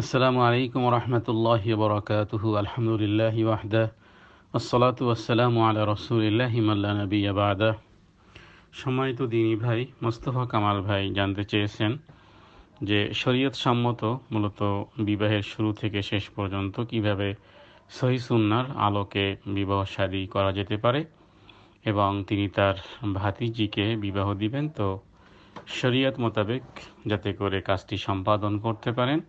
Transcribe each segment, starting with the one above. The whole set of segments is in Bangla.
আসসালামু আলাইকুম রহমতুল্লাহ বরকাতুহু। আলহামদুলিল্লাহ ওয়াহদা। আসসালাতু আসসালামু আলা রসুলিল্লাহ মাল্লা নবী আবাদা সম্মানিত দিনী ভাই, মোস্তফা কামাল ভাই জানতে চেয়েছেন যে শরীয়ত সম্মত মূলত বিবাহের শুরু থেকে শেষ পর্যন্ত কীভাবে সহি সুন্নার আলোকে বিবাহ শাদী করা যেতে পারে এবং তিনি তার ভাতিজিকে বিবাহ দিবেন, তো শরীয়ত মোতাবেক যাতে করে কাজটি সম্পাদন করতে পারেন।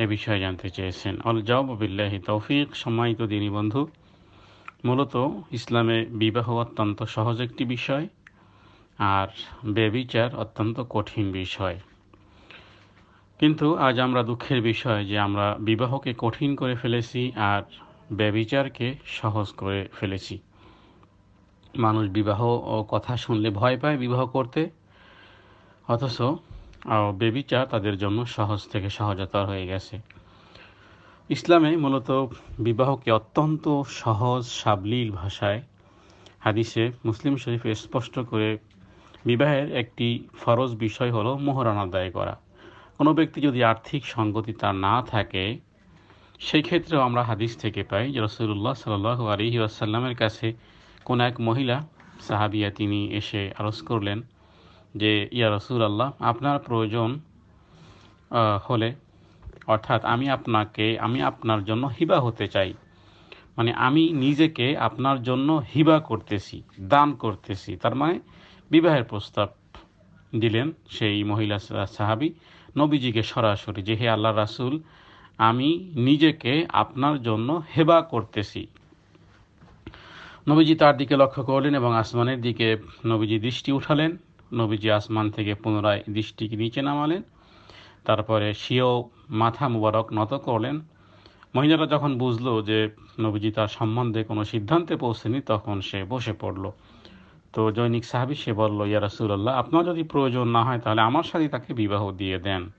এ বিষয়ে জানতে চেয়েছেন। অল জবাবিল্লাহি তৌফিক। সম্মানিত দিনী বন্ধু, মূলত ইসলামে বিবাহ অত্যন্ত সহজ একটি বিষয় আর বেবিচার অত্যন্ত কঠিন বিষয়। কিন্তু আজ আমরা দুঃখের বিষয় যে আমরা বিবাহকে কঠিন করে ফেলেছি আর ব্যবিচারকে সহজ করে ফেলেছি। মানুষ বিবাহ ও কথা শুনলে ভয় পায় বিবাহ করতে। অথচ বেবিচার তাদের জন্য সহজ থেকে সহজতর হয়ে গেছে। ইসলামে মূলত বিবাহকে অত্যন্ত সহজ, সাবলীল ভাষায় হাদিসে মুসলিম শরীফে স্পষ্ট করে বিবাহের একটি ফরজ বিষয় হলো মোহরান আদায় করা। কোনো ব্যক্তি যদি আর্থিক সঙ্গতি তার না থাকে, সেই ক্ষেত্রেও আমরা হাদিস থেকে পাই যে রসুল্লাহ সাল আলহি আসাল্লামের কাছে কোনো এক মহিলা সাহাবিয়া তিনি এসে আরজ করলেন যে, ইয়া রসুল আল্লাহ আপনার প্রয়োজন হলে, অর্থাৎ আমি আপনাকে, আমি আপনার জন্য হিবা হতে চাই। মানে আমি নিজেকে আপনার জন্য হিবা করতেছি, দান করতেছি। তার মানে বিবাহের প্রস্তাব দিলেন সেই মহিলা সাহাবি। নবীজিকে সরাসরি যে, হে আল্লাহ রাসুল, আমি নিজেকে আপনার জন্য হেবা করতেছি। নবীজি তার দিকে লক্ষ্য করলেন এবং আসমানের দিকে নবীজি দৃষ্টি উঠালেন। নবীজি আসমান থেকে পুনরায় দৃষ্টিকে নিচে নামালেন। তারপরে সিও মাথা মুবারক নত করলেন। মহিলারা যখন বুঝলো যে নবীজি তার সম্বন্ধে কোনো সিদ্ধান্তে পৌঁছেনি, তখন সে বসে পড়ল। তো জৈনিক সাহাবি সে বলল, ইয়া রাসুল্লাহ আপনার যদি প্রয়োজন না হয় তাহলে আমার সাথে তাকে বিবাহ দিয়ে দেন।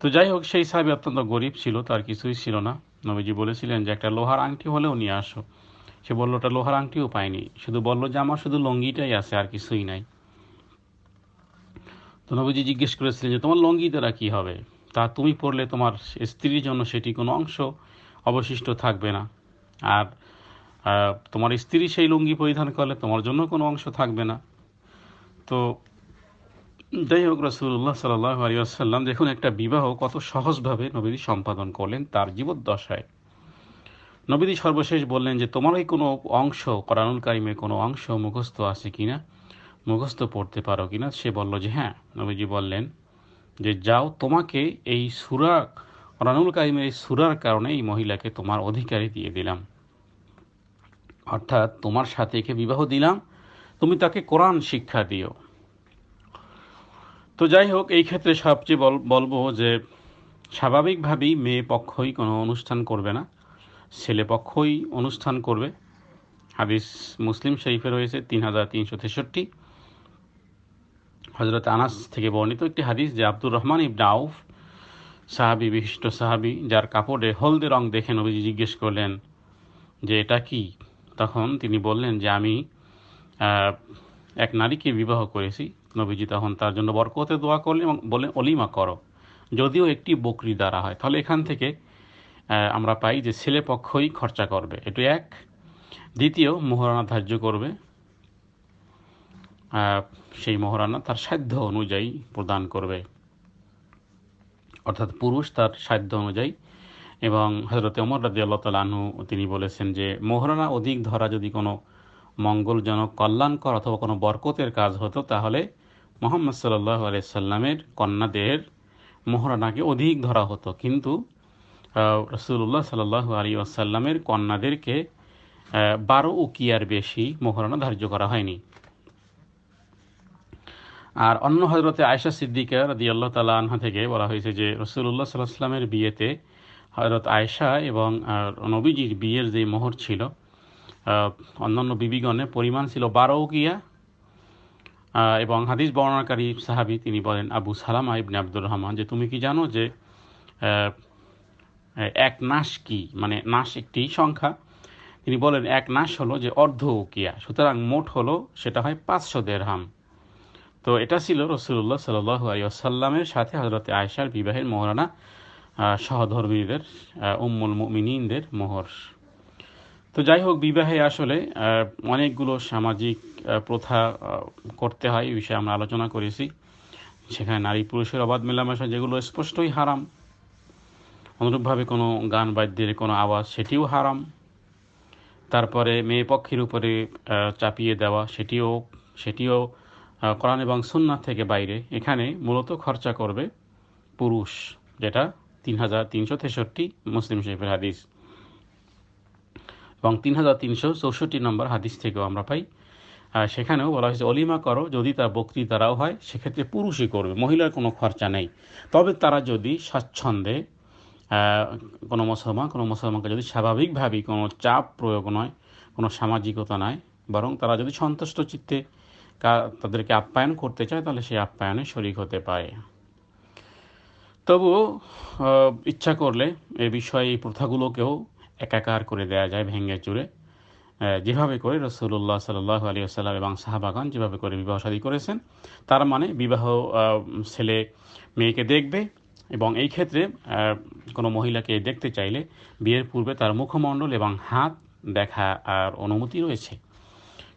তো যাই হোক, সেই সাহাবি অত্যন্ত গরিব ছিল, তার কিছুই ছিল না। নবীজি বলেছিলেন যে, একটা লোহার আংটি হলেও নিয়ে আসো। সে বলল, ওটা লোহার আংটিও পায়নি শুধু বলল যে, আমার শুধু লঙ্গিটাই আছে, আর কিছুই নাই। তো নবীজি জিজ্ঞেস করেছিলেন যে, তোমার লঙ্গি দ্বারা কী হবে? তা তুমি পড়লে তোমার স্ত্রীর জন্য সেটি কোনো অংশ অবশিষ্ট থাকবে না। আর তোমার স্ত্রী সেই লুঙ্গি পরিধান করলে তোমার জন্য কোনো অংশ থাকবে না। তো যাই হোক রসুল্লাহ সাল্লাহ আলিয়াল্লাম দেখুন একটা বিবাহ কত সহজভাবে নবীদি সম্পাদন করলেন তার জীবদ্দশায়। নবীদি সর্বশেষ বললেন যে তোমার এই কোনো অংশ করানুল কারিমের কোনো অংশ মুখস্থ আছে কিনা? মুখস্থ পড়তে পারো কিনা? সে বলল যে হ্যাঁ। নবীজি বললেন যে, যাও, তোমাকে এই সুরা রানুল কারিমের এই সুরার কারণে এই মহিলাকে তোমার অধিকারী দিয়ে দিলাম। অর্থাৎ তোমার সাথে একে বিবাহ দিলাম। তুমি তাকে কোরআন শিক্ষা দিও। তো যাই হোক, এই ক্ষেত্রে সবচেয়ে বলব যে, স্বাভাবিকভাবেই মেয়ে পক্ষই কোনো অনুষ্ঠান করবে না। ছেলে পক্ষই অনুষ্ঠান করবে। হাদিস মুসলিম শরীফে রয়েছে তিন হাজার তিনশো তেষট্টি। হজরত আনাস থেকে বর্ণিত একটি হাদিস যে আব্দুর রহমান ইবনা আউফ, সাহাবি, বিশিষ্ট সাহাবি, যার কাপড়ে হলদে রং দেখে নবীজি জিজ্ঞেস করলেন, যে এটা কি? তখন তিনি বললেন, যে আমি এক নারীকে বিবাহ করেছি। নবীজি তখন তার জন্য বরকতে দোয়া করলেন এবং বললেন, অলিমা করো, যদিও একটি বকরি দ্বারা হয়। তাহলে এখান থেকে আমরা পাই যে ছেলে পক্ষই খরচা করবে। এটু এক। দ্বিতীয় মোহরানা ধার্য করবে। সেই মহারানা তার সাধ্য অনুযায়ী প্রদান করবে। অর্থাৎ পুরুষ তার সাধ্য অনুযায়ী। এবং হজরত অমর রাজি আল্লাহ তালু তিনি বলেছেন যে, মোহরানা অধিক ধরা যদি কোনো মঙ্গলজনক, কল্যাণকর অথবা কোনো বরকতের কাজ হতো, তাহলে মোহাম্মদ সাল্লাহ আলাইসাল্লামের কন্যাদের মোহরানাকে অধিক ধরা হতো। কিন্তু রসুল্লাহ সাল্লাহ আলী আসাল্লামের কন্যাদেরকে বারো উকিয়ার বেশি মোহরানা ধার্য করা হয়নি। আর অন্য হজরতে আয়সা সিদ্দিকা রাদি আল্লাহ তালা আনহা থেকে বলা হয়েছে যে রসুল্লাহ সাল্লাহামের বিয়েতে হজরত আয়সা এবং নবীজির বিয়ের যে মোহর ছিল অন্যান্য বিবিগণের পরিমাণ ছিল বারো গিয়া এবং হাদিস বর্ণনাকারী সাহাবি তিনি বলেন আবু সালামা ইবনে আব্দুর রহমান যে তুমি কি জানো যে এক নাশ কি? মানে নাশ একটি সংখ্যা। তিনি বলেন এক নাশ হলো যে অর্ধ উকিয়া। সুতরাং মোট হলো সেটা হয় পাঁচশো দেড়হাম। তো এটা ছিল রসুল্লাহ সাল্লু আলিয়াল্লামের সাথে হজরত আয়সার বিবাহের মোহরানা সহধর্মীদের উম্মুল মুমিনদের মোহর। তো যাই হোক, বিবাহে আসলে অনেকগুলো সামাজিক প্রথা করতে হয়, এই বিষয়ে আমরা আলোচনা করেছি। সেখানে নারী পুরুষের অবাধ মেলামেশা যেগুলো স্পষ্টই হারাম। অনুরূপভাবে কোনো গান বাদ্যের কোনো আওয়াজ সেটিও হারাম। তারপরে মেয়ে পক্ষের উপরে চাপিয়ে দেওয়া সেটিও সেটিও কোরআন এবং সুন্নাথ থেকে বাইরে এখানে মূলত খরচা করবে পুরুষ, যেটা তিন হাজার তিনশো তেষট্টি মুসলিম শরীফের হাদিস। এবং তিন হাজার তিনশো চৌষট্টি নম্বর হাদিস থেকেও আমরা পাই। আর সেখানেও বলা হয়েছে, অলিমা করো, যদি তার বক্তৃতারাও হয়, সেক্ষেত্রে পুরুষই করবে। মহিলার কোনো খরচা নেই। তবে তারা যদি স্বাচ্ছন্দ্যে কোনো মুসলমান, কোনো মুসলমানকে যদি স্বাভাবিকভাবেই কোনো চাপ প্রয়োগ নয়, কোনো সামাজিকতা নয়, বরং তারা যদি সন্তুষ্ট চিত্তে তাদেরকে আপ্যায়ন করতে চায়, তাহলে সেই আপ্যায়নে শরিক হতে পারে। তবুও ইচ্ছা করলে এ বিষয়ে এই প্রথাগুলোকেও একাকার করে দেয়া যায় ভেঙে চুরে। যেভাবে করে রসুল্লাহ সাল্লাহ আলী আসাল্লাম এবং সাহাবাগান যেভাবে করে বিবাহ শাদী করেছেন, তার মানে বিবাহ ছেলে মেয়েকে দেখবে এবং এই ক্ষেত্রে কোনো মহিলাকে দেখতে চাইলে বিয়ের পূর্বে তার মুখমণ্ডল এবং হাত দেখা আর অনুমতি রয়েছে।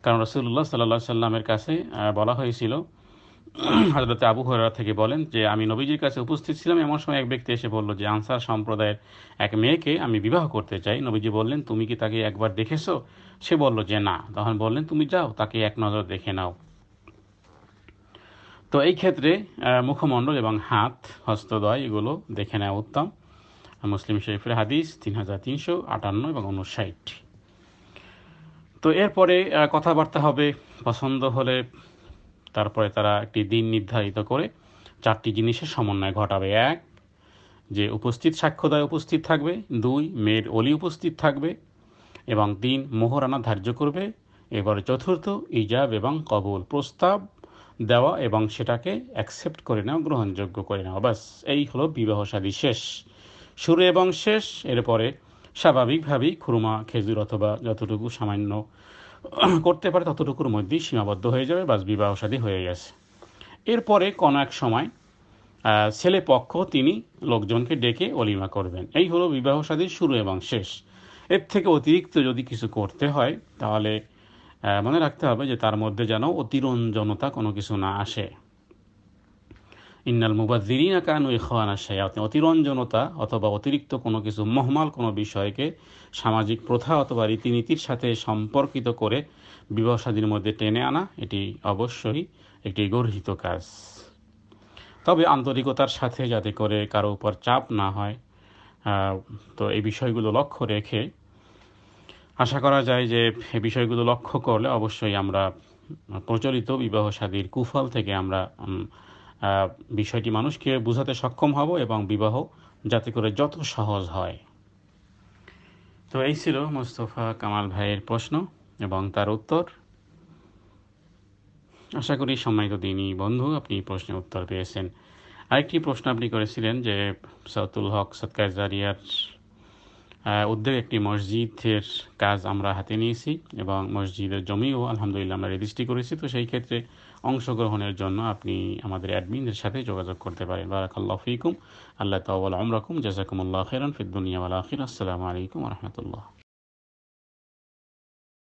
কারণ রসুল্লাহ সাল্লা সাল্লামের কাছে বলা হয়েছিল হজরত আবু হরা থেকে বলেন যে, আমি নবীজির কাছে উপস্থিত ছিলাম। এমন সময় এক ব্যক্তি এসে বলল যে, আনসার সম্প্রদায়ের এক মেয়েকে আমি বিবাহ করতে চাই। নবীজি বললেন, তুমি কি তাকে একবার দেখেছ? সে বলল যে, না। তখন বললেন, তুমি যাও, তাকে এক নজর দেখে নাও। তো এই ক্ষেত্রে মুখমণ্ডল এবং হাত, হস্তদয়, এগুলো দেখে নেওয়া উত্তম। মুসলিম শরীফের হাদিস তিন হাজার তিনশো আটান্ন এবং উনষাট। তো এরপরে কথাবার্তা হবে। পছন্দ হলে তারপরে তারা একটি দিন নির্ধারিত করে চারটি জিনিসের সমন্বয় ঘটাবে। এক, যে উপস্থিত সাক্ষ্যদায় উপস্থিত থাকবে। দুই, মেয়ের অলি উপস্থিত থাকবে। এবং তিন, মোহরানা ধার্য করবে। এবারে চতুর্থ, ইজাব এবং কবুল, প্রস্তাব দেওয়া এবং সেটাকে অ্যাকসেপ্ট করে নেওয়া, গ্রহণযোগ্য করে নেওয়া। বাস এই হলো বিবাহ সাদী শেষ। শুরু এবং শেষ, এরপরে স্বাভাবিকভাবেই খুরমা, খেজুর অথবা যতটুকু সামান্য করতে পারে ততটুকুর মধ্যেই সীমাবদ্ধ হয়ে যাবে বাস বিবাহ সাদী হয়ে গেছে। এরপরে কোনো এক সময় ছেলে পক্ষ তিনি লোকজনকে ডেকে অলিমা করবেন। এই হলো বিবাহ সাদীর শুরু এবং শেষ। এর থেকে অতিরিক্ত যদি কিছু করতে হয়, তাহলে মনে রাখতে হবে যে তার মধ্যে যেন অতিরঞ্জনতা কোনো কিছু না আসে। ইন্নাল মুবাদ্দিরিনা কানু ইখানা শায়াতিন, অতিরঞ্জনতা অথবা অতিরিক্ত কোনো কিছু, মহমাল কোনো বিষয়কে সামাজিক প্রথা অথবা রীতিনীতির সাথে সম্পর্কিত করে বিবাহ সাদীর মধ্যে টেনে আনা, এটি অবশ্যই একটি গর্হিত কাজ। তবে আন্তরিকতার সাথে যাতে করে কারও উপর চাপ না হয় তো এই বিষয়গুলো লক্ষ্য রেখে আশা করা যায় যে এই বিষয়গুলো লক্ষ্য করলে অবশ্যই আমরা প্রচলিত বিবাহ সাদীর কুফল থেকে আমরা বিষয়টি মানুষকে বোঝাতে সক্ষম হব এবং বিবাহ যাতে করে যত সহজ হয়। তো এই ছিল মোস্তফা কামাল ভাইয়ের প্রশ্ন এবং তার উত্তর। আশা করি সম্মানিত দিনই বন্ধু, আপনি প্রশ্নের উত্তর পেয়েছেন। আরেকটি প্রশ্ন আপনি করেছিলেন যে সাউতুল হক সৎকার জারিয়ার উদ্যোগ একটি মসজিদের কাজ আমরা হাতে নিয়েছি এবং মসজিদের জমিও আলহামদুলিল্লাহ আমরা রেজিস্ট্রি করেছি। তো সেই ক্ষেত্রে অংশগ্রহণের জন্য আপনি আমাদের অ্যাডমিনের সাথে যোগাযোগ করতে পারেন। বারাকাল্লাহ ফিকুম। আল্লাহ তাওয়াল আমরাকুম জাজাকুমুল্লাহ খেরান ফিদ্দুনিয়া আখির আসসালামু আলাইকুম রহমতুল্লাহ।